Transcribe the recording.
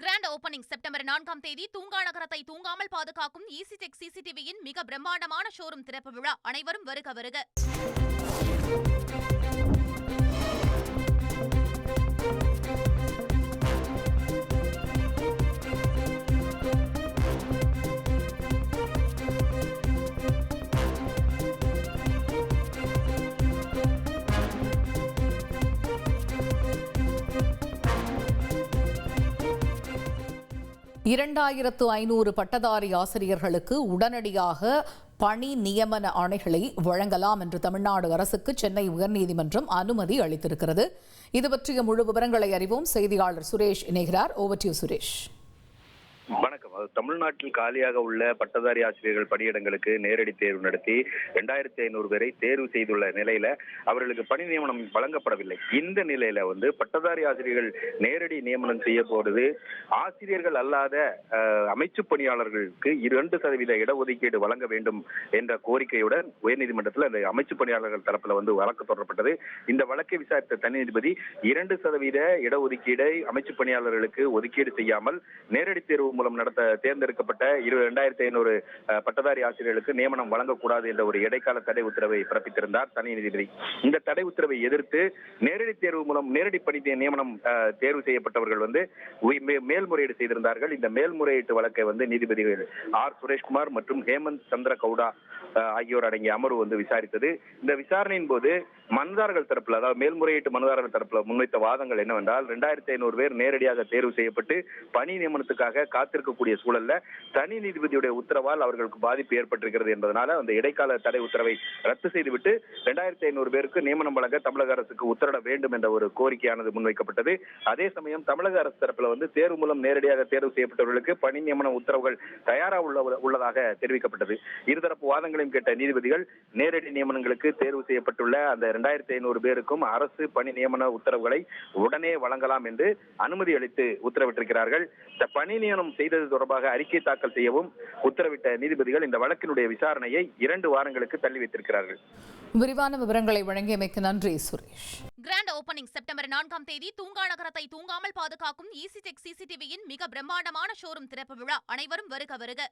Grand opening September நான்காம் தேதி தூங்கா நகரத்தை தூங்காமல் பாதுகாக்கும் ஈசிடெக் சிசிடிவியின் மிக பிரம்மாண்டமான ஷோரூம் திறப்பு விழா. அனைவரும் வருக வருக. இரண்டாயிரத்து ஐநூறு பட்டதாரி ஆசிரியர்களுக்கு உடனடியாக பணி நியமன ஆணைகளை வழங்கலாம் என்று தமிழ்நாடு அரசுக்கு சென்னை உயர்நீதிமன்றம் அனுமதி அளித்திருக்கிறது. இது பற்றிய முழு விவரங்களை அறிவோம். செய்தியாளர் சுரேஷ் இணைகிறார். ஓவர் டு சுரேஷ் தமிழ்நாட்டில் காலியாக உள்ள பட்டதாரி ஆசிரியர்கள் பணியிடங்களுக்கு நேரடி தேர்வு நடத்தி ரெண்டாயிரத்தி ஐநூறு பேரை தேர்வு செய்துள்ள நிலையில அவர்களுக்கு பணி நியமனம் வழங்கப்படவில்லை. இந்த நிலையில வந்து பட்டதாரி ஆசிரியர்கள் நேரடி நியமனம் செய்யப்படுவது ஆசிரியர்கள் அல்லாத அமைச்சு பணியாளர்களுக்கு இரண்டு சதவீத இடஒதுக்கீடு வழங்க வேண்டும் என்ற கோரிக்கையுடன் உயர்நீதிமன்றத்தில் அந்த அமைச்சு பணியாளர்கள் தரப்புல வந்து வழக்கு தொடரப்பட்டது. இந்த வழக்கை விசாரித்த தனி நீதிபதி இரண்டு சதவீத இடஒதுக்கீடை அமைச்சு பணியாளர்களுக்கு ஒதுக்கீடு செய்யாமல் நேரடி தேர்வு மூலம் நடத்த தேர்ந்தெடுக்கப்பட்ட இரு இரண்டாயிரத்தி ஐநூறு பட்டதாரி ஆசிரியர்களுக்கு நியமனம் வழங்கக்கூடாது என்ற ஒரு இடைக்கால தடை உத்தரவை பிறப்பித்திருந்தார் தனி நீதிபதி. இந்த தடை உத்தரவை எதிர்த்து நேரடி தேர்வு மூலம் நேரடி பணி நியமனம் தேர்வு செய்யப்பட்டவர்கள் வந்து மேல்முறையீடு செய்திருந்தார்கள். இந்த மேல்முறையீட்டு வழக்கை வந்து நீதிபதிகள் ஆர். சுரேஷ்குமார் மற்றும் ஹேமந்த் சந்திர கவுடா ஆகியோர் அடங்கிய அமர்வு வந்து விசாரித்தது. இந்த விசாரணையின் போது மனுதாரர்கள் தரப்புல அதாவது மேல்முறையீட்டு மனுதாரர்கள் தரப்புல முன்வைத்த வாதங்கள் என்னவென்றால் ரெண்டாயிரத்தி ஐநூறு பேர் நேரடியாக தேர்வு செய்யப்பட்டு பணி நியமனத்துக்காக காத்திருக்கக்கூடிய சூழல்ல தனி நீதிபதியுடைய உத்தரவால் அவர்களுக்கு பாதிப்பு ஏற்பட்டிருக்கிறது என்பதனால அந்த இடைக்கால தடை உத்தரவை ரத்து செய்துவிட்டு ரெண்டாயிரத்தி ஐநூறு பேருக்கு நியமனம் வழங்க தமிழக அரசுக்கு உத்தரவிட வேண்டும் என்ற ஒரு கோரிக்கையானது முன்வைக்கப்பட்டது. அதே சமயம் தமிழக அரசு தரப்பில் வந்து தேர்வு மூலம் நேரடியாக தேர்வு செய்யப்பட்டவர்களுக்கு பணி நியமன உத்தரவுகள் தயாரா உள்ள உள்ளதாக தெரிவிக்கப்பட்டது. இருதரப்பு வாதங்களையும் கேட்ட நீதிபதிகள் நேரடி நியமனங்களுக்கு தேர்வு செய்யப்பட்டுள்ள அந்த இரண்டாயிரத்தி ஐநூறு பேருக்கும் அரசு பணி நியமன உத்தரவுகளை உடனே வழங்கலாம் என்று அனுமதி அளித்து உத்தரவிட்டிருக்கிறார்கள். இந்த பணி நியமனம் செய்தது தொடர்பாக அறிக்கை தாக்கல் செய்யவும் உத்தரவிட்ட நீதிபதிகள் இந்த வழக்கினுடைய விசாரணையை இரண்டு வாரங்களுக்கு தள்ளி வைத்திருக்கிறார்கள். விரிவான விவரங்களை வழங்கியமைக்கு நன்றி சுரேஷ். கிராண்ட் ஓபனிங் செப்டம்பர் நான்காம் தேதி தூங்கா நகரத்தை தூங்காமல் பாதுகாக்கும் ஈசிடெக் சிசிடிவியின் மிக பிரம்மாண்டமான ஷோரூம் திறப்பு விழா. அனைவரும் வருக வருக.